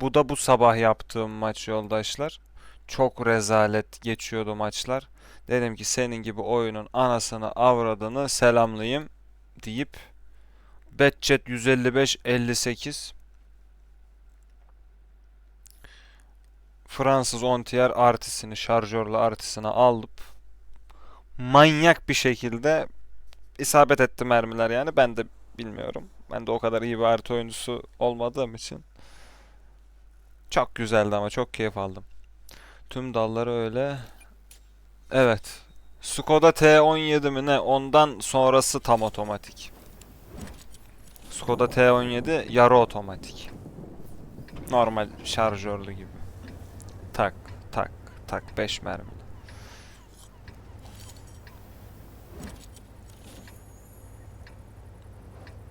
Bu da bu sabah yaptığım maç yoldaşlar. Çok rezalet geçiyordu maçlar. Dedim ki senin gibi oyunun anasını avradını selamlayayım deyip Betchet 155 58 Fransız Ontier artisini şarjörlü artisini alıp manyak bir şekilde isabet etti mermiler yani ben de bilmiyorum. Ben de o kadar iyi bir artı oyuncusu olmadığım için. Çok güzeldi ama çok keyif aldım. Tüm dalları öyle. Evet. Skoda T17 mi ne? Ondan sonrası tam otomatik. Skoda T17 yarı otomatik. Normal şarjörlü gibi. Tak tak tak 5 mermi.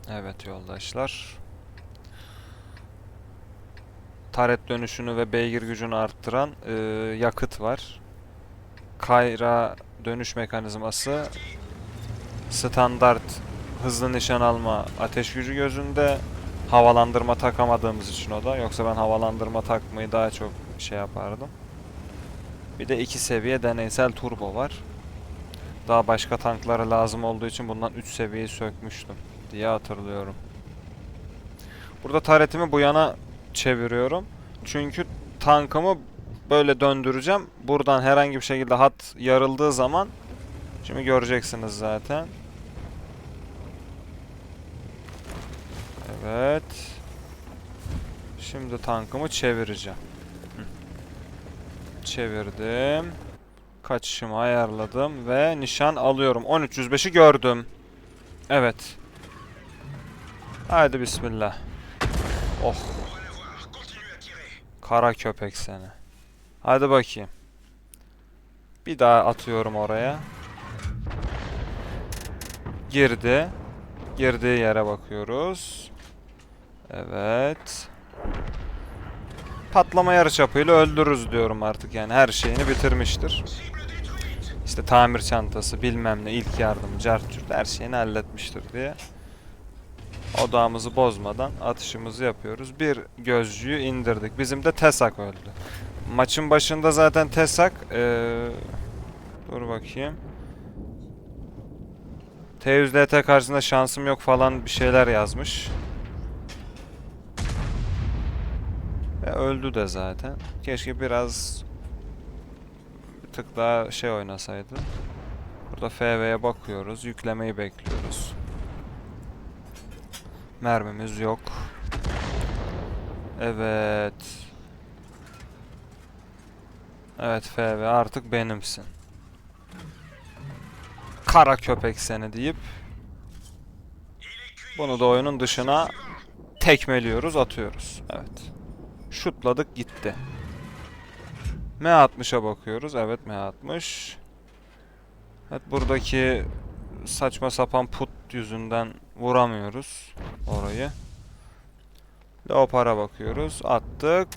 Evet yoldaşlar. Taret dönüşünü ve beygir gücünü arttıran e, yakıt var. Kayra dönüş mekanizması standart hızlı nişan alma ateş gücü gözünde havalandırma takamadığımız için o da yoksa ben havalandırma takmayı daha çok şey yapardım. Bir de iki seviye deneysel turbo var. Daha başka tanklara lazım olduğu için bundan 3 seviyeyi sökmüştüm diye hatırlıyorum. Burada taretimi bu yana çeviriyorum. Çünkü tankımı böyle döndüreceğim. Buradan herhangi bir şekilde hat yarıldığı zaman şimdi göreceksiniz zaten. Evet. Şimdi tankımı çevireceğim. Çevirdim. Kaçışımı ayarladım ve nişan alıyorum. 1305'i gördüm. Evet. Haydi bismillah. Oh. Kara köpek seni. Hadi bakayım. Bir daha atıyorum oraya. Girdi. Girdiği yere bakıyoruz. Evet. Patlama yarıçapıyla öldürürüz diyorum artık yani her şeyini bitirmiştir. İşte tamir çantası bilmem ne ilk yardım cart curt her şeyini halletmiştir diye. Odağımızı bozmadan atışımızı yapıyoruz. Bir gözcüyü indirdik. Bizim de Tesak öldü. Maçın başında zaten Tesak ee, dur bakayım. T100DT karşısında şansım yok falan bir şeyler yazmış. Ve öldü de zaten. Keşke biraz bir tık daha şey oynasaydı. Burada FV'ye bakıyoruz. Yüklemeyi bekliyoruz. Mermimiz yok. Evet. Evet FV artık benimsin. Kara köpek seni deyip bunu da oyunun dışına tekmeliyoruz, atıyoruz. Evet. Şutladık gitti. M60'a bakıyoruz. Evet M60. Evet buradaki saçma sapan put yüzünden vuramıyoruz orayı. Leopard'a bakıyoruz. Attık.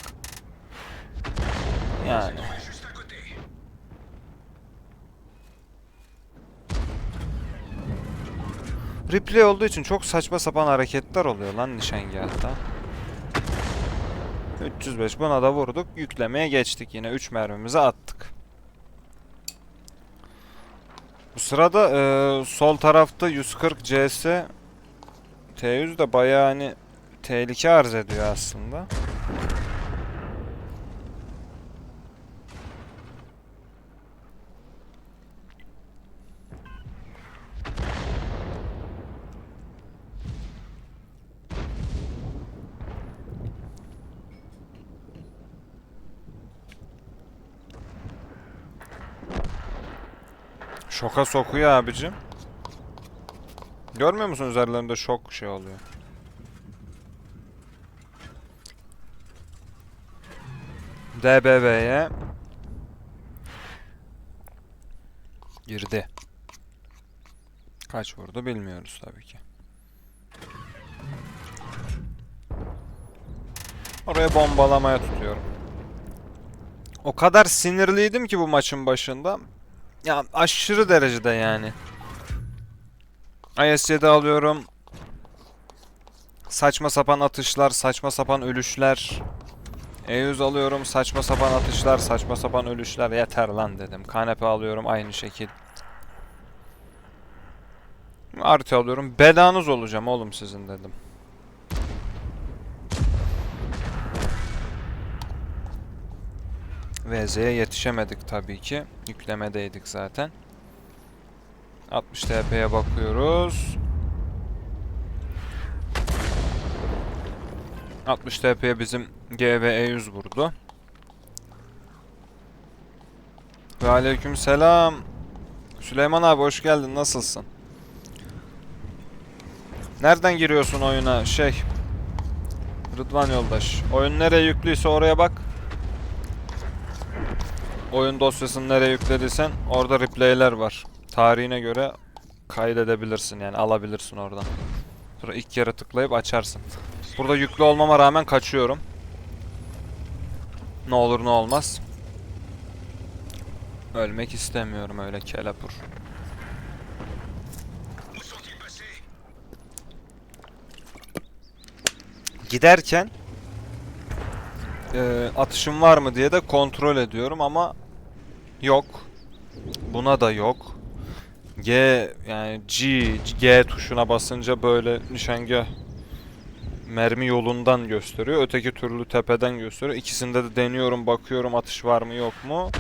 Yani. Replay olduğu için çok saçma sapan hareketler oluyor lan nişangahta. 305 buna da vurduk. Yüklemeye geçtik yine. 3 mermimizi attık. Bu sırada e, sol tarafta 140 CS T100 de bayağı hani tehlike arz ediyor aslında. Şoka sokuyor abicim. Görmüyor musun üzerlerinde şok şey oluyor. DBV'ye girdi. Kaç vurdu bilmiyoruz tabii ki. Oraya bombalamaya tutuyorum. O kadar sinirliydim ki bu maçın başında. Ya aşırı derecede yani. IS-7 alıyorum. Saçma sapan atışlar, saçma sapan ölüşler. E100 alıyorum, saçma sapan atışlar, saçma sapan ölüşler. Yeter lan dedim. Kanepe alıyorum aynı şekil. Artı alıyorum. Belanız olacağım oğlum sizin dedim. VZ'ye yetişemedik tabii ki. Yüklemedeydik zaten. 60 TP'ye bakıyoruz. 60 TP'ye bizim GVE100 vurdu. Ve aleyküm selam. Süleyman abi hoş geldin. Nasılsın? Nereden giriyorsun oyuna? Şey. Rıdvan yoldaş. Oyun nereye yüklüyse oraya bak. Oyun dosyasını nereye yüklediysen orada replayler var. Tarihine göre kaydedebilirsin yani alabilirsin oradan. Sonra ilk kere tıklayıp açarsın. Burada yüklü olmama rağmen kaçıyorum. Ne olur ne olmaz. Ölmek istemiyorum öyle kelepur. Giderken e, atışım var mı diye de kontrol ediyorum ama yok. Buna da yok. G yani G, G tuşuna basınca böyle nişangah mermi yolundan gösteriyor. Öteki türlü tepeden gösteriyor. İkisinde de deniyorum, bakıyorum atış var mı yok mu.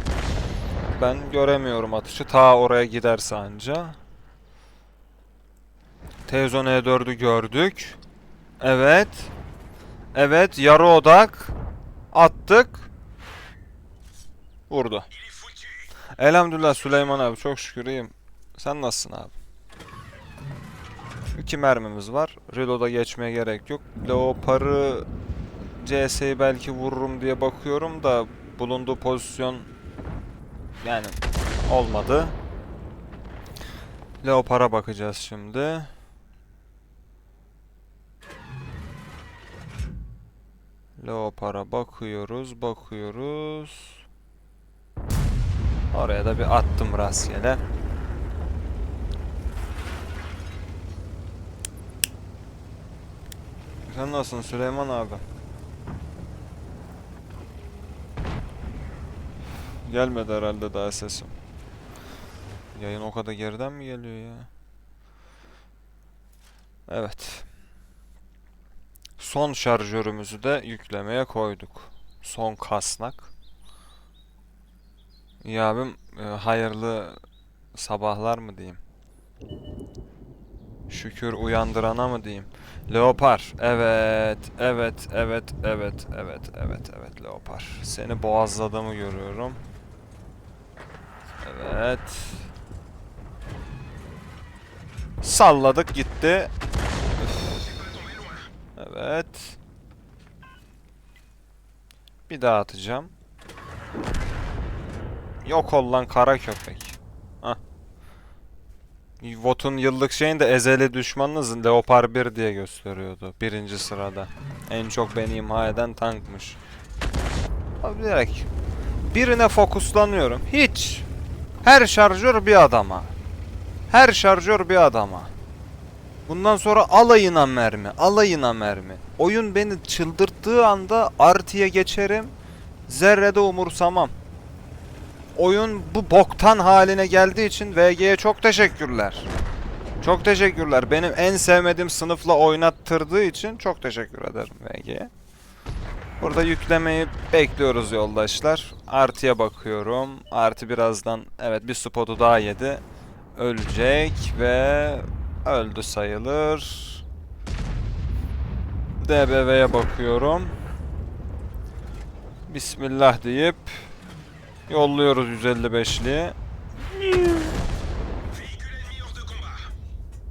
Ben göremiyorum atışı. Ta oraya giderse anca. Tezon E4'ü gördük. Evet. Evet, yarı odak. Attık. Vurdu. Elhamdülillah Süleyman abi çok şükür iyiyim. Sen nasılsın abi? İki mermimiz var. Reload'a geçmeye gerek yok. Leopar'ı CS'yi belki vururum diye bakıyorum da bulunduğu pozisyon yani olmadı. Leopar'a bakacağız şimdi. Leopar'a bakıyoruz, bakıyoruz. Oraya da bir attım rastgele. Sen nasılsın Süleyman abi? Gelmedi herhalde daha sesim. Yayın o kadar geriden mi geliyor ya? Evet. Son şarjörümüzü de yüklemeye koyduk. Son kasnak. İyi abim, e, hayırlı sabahlar mı diyeyim? Şükür uyandırana mı diyeyim? Leopar. Evet, evet, evet, evet, evet, evet, evet Leopar. Seni boğazladığımı görüyorum. Evet. Salladık gitti. Evet. Bir daha atacağım. Yok ol lan kara köpek. Vot'un yıllık şeyinde ezeli düşmanınız Leopard 1 diye gösteriyordu. Birinci sırada. En çok beni imha eden tankmış. Abi birine fokuslanıyorum. Hiç. Her şarjör bir adama. Her şarjör bir adama. Bundan sonra alayına mermi, alayına mermi. Oyun beni çıldırttığı anda artıya geçerim. Zerrede umursamam. Oyun bu boktan haline geldiği için VG'ye çok teşekkürler. Çok teşekkürler. Benim en sevmediğim sınıfla oynattırdığı için çok teşekkür ederim VG'ye. Burada yüklemeyi bekliyoruz yoldaşlar. Artıya bakıyorum. Artı birazdan evet bir spotu daha yedi. Ölecek ve öldü sayılır. DBV'ye bakıyorum. Bismillah deyip yolluyoruz 155'li.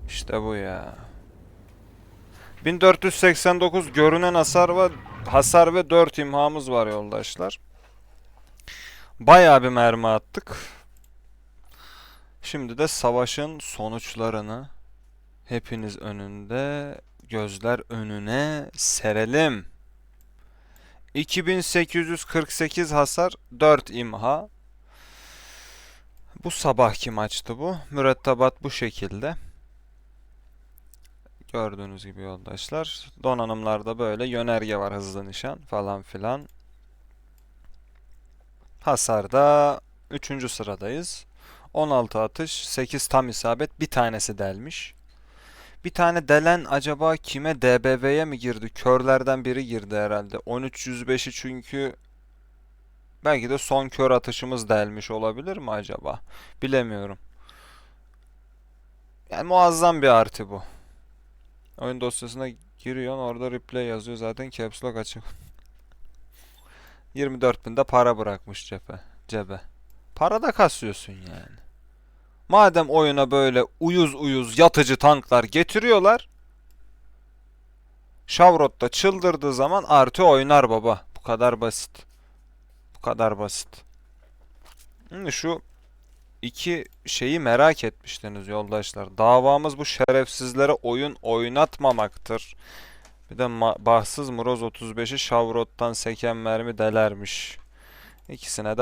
İşte bu ya. 1489 görünen hasar var. Hasar ve 4 imhamız var yoldaşlar. Bayağı bir mermi attık. Şimdi de savaşın sonuçlarını hepiniz önünde, gözler önüne serelim. 2848 hasar, 4 imha. Bu sabahki maçtı bu. Mürettebat bu şekilde. Gördüğünüz gibi yoldaşlar. Donanımlarda böyle yönerge var hızlı nişan falan filan. Hasarda 3. sıradayız. 16 atış, 8 tam isabet, bir tanesi delmiş. Bir tane delen acaba kime DBV'ye mi girdi? Körlerden biri girdi herhalde. 13-105'i çünkü belki de son kör atışımız delmiş olabilir mi acaba? Bilemiyorum. Yani muazzam bir artı bu. Oyun dosyasına giriyorsun orada replay yazıyor zaten caps lock açık. 24.000 de para bırakmış cephe, cebe. Para da kasıyorsun yani. Madem oyuna böyle uyuz uyuz yatıcı tanklar getiriyorlar. Shavrot da çıldırdığı zaman artı oynar baba. Bu kadar basit. Bu kadar basit. Şimdi şu iki şeyi merak etmiştiniz yoldaşlar. Davamız bu şerefsizlere oyun oynatmamaktır. Bir de bahtsız Muroz 35'i Shavrot'tan seken mermi delermiş. İkisine de